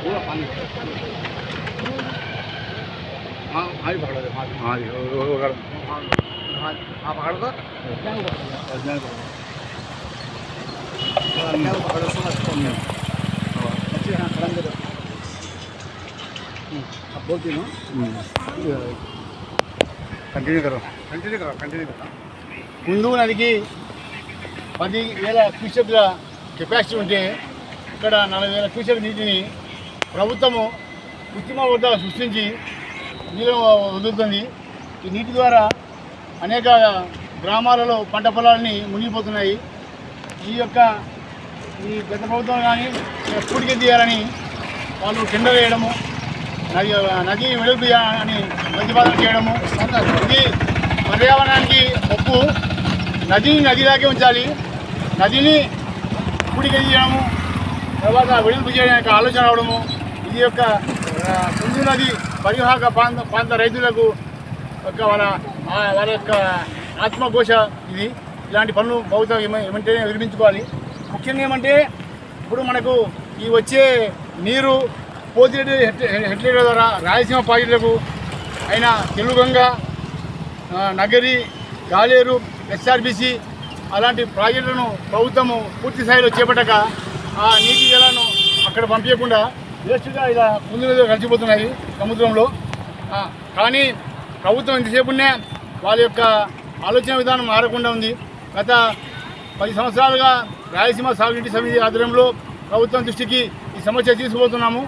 पूरा पानी हाँ हाँ पकड़ो కంటిన్యూ కరో కంటిన్యూ కరో కంటిన్యూ ముందు నదికి పది వేల క్యూసెక్ల కెపాసిటీ ఉంటే ఇక్కడ నలభై వేల క్యూసెక్ నీటిని ప్రభుత్వము కృత్రిమ వద్ద సృష్టించి నీళ్ళను వదులుతుంది. ఈ నీటి ద్వారా అనేక గ్రామాలలో పంట పొలాలని మునిగిపోతున్నాయి. ఈ యొక్క ఈ గత ప్రభుత్వం కానీ ఎప్పటికీ తీయాలని వాళ్ళు టెండర్ వేయడము నది నది వెలుపు అని ప్రతిపాదన చేయడము ఇది పర్యావరణానికి ఒప్పు నదిని నదిలాగే ఉంచాలి. నదిని కుడికి చేయడము తర్వాత విడుదల చేయడానికి ఆలోచన అవడము ఇది యొక్క సింధు నది పరివాహక ప్రాంత ప్రాంత రైతులకు యొక్క వాళ్ళ వాళ్ళ యొక్క ఆత్మఘోష ఇది. ఇలాంటి పనులు ప్రభుత్వం ఏమ- ఏమంటేనే విరమించుకోవాలి ముఖ్యంగా ఏమంటే ఇప్పుడు మనకు ఈ వచ్చే నీరు పోతిరెడ్డి హెడ్ హెడ్లీటర్ ద్వారా రాయలసీమ ప్రాజెక్టులకు అయిన తెలుగంగ నగరి గాలేరు ఎస్ఆర్బిసి అలాంటి ప్రాజెక్టులను ప్రభుత్వము పూర్తి స్థాయిలో చేపట్టక ఆ నీటి జలాలను అక్కడ పంపించకుండా వేస్ట్గా ఇలా ముందు కలిసిపోతున్నాయి సముద్రంలో. కానీ ప్రభుత్వం ఇంతసేపునే వాళ్ళ యొక్క ఆలోచన విధానం మారకుండా ఉంది. గత పది సంవత్సరాలుగా రాయలసీమ సాగునీటి సమితి ఆధ్వర్యంలో ప్రభుత్వం దృష్టికి ఈ సమస్య తీసుకుపోతున్నాము.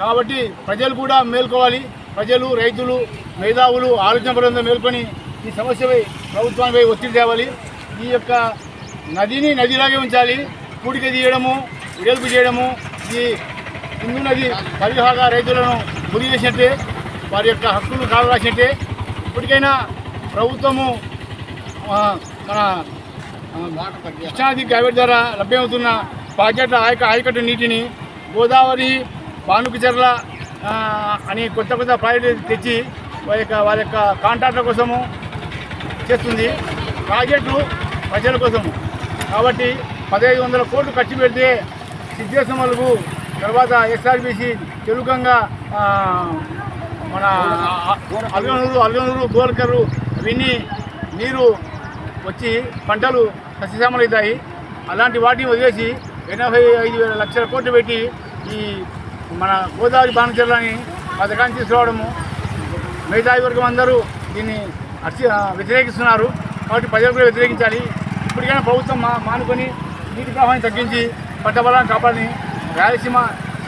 కాబట్టి ప్రజలు కూడా మేల్కోవాలి. ప్రజలు రైతులు మేధావులు ఆలోచన పరంగా మేల్కొని ఈ సమస్యపై ప్రభుత్వానికి ఒత్తిడి తేవాలి. ఈ యొక్క నదిని నదిలాగే ఉంచాలి. కూడిక తీయడము విడల్పు చేయడము ఈ సింధు నది పరిహాగా రైతులను గురి చేసినట్టే వారి యొక్క హక్కులు కావరాసినట్టే ఇప్పటికైనా ప్రభుత్వము మన కృష్ణాది కృష్ణానది గ్రావిడ్ ద్వారా లభ్యమవుతున్న ప్రాజెక్టుల ఆయక ఆయకట్టు నీటిని గోదావరి బానుకచర్ల అని కొత్త కొత్త ప్రాజెక్టు తెచ్చి వారి యొక్క వారి యొక్క కాంట్రాక్ట్ల కోసము చేస్తుంది. ప్రాజెక్టు ప్రజల కోసము. కాబట్టి పదహైదు వందల కోట్లు ఖర్చు పెడితే సిద్ధేశమలుగు తర్వాత ఎస్ఆర్బిసి తెలుగంగా మన అల్గనూరు అల్గనూరు గోల్కరు విని నీరు వచ్చి పంటలు సస్యశ్యామలవుతాయి. అలాంటి వాటిని వదిలేసి ఎనభై ఐదు వేల లక్షల కోట్లు పెట్టి ఈ మన గోదావరి బాణచర్లని పథకాన్ని తీసుకురావడము. మిగతాయి వర్గం అందరూ దీన్ని అర్చి వ్యతిరేకిస్తున్నారు. కాబట్టి ప్రజలు కూడా వ్యతిరేకించాలి. ఇప్పటికైనా ప్రభుత్వం మా మానుకొని నీటి ప్రవాహాన్ని తగ్గించి పట్టబలాన్ని కాపాడని రాయలసీమ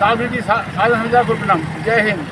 సాగునీటి సాధన సమితిగా కోరుకున్నాం జై హింద్.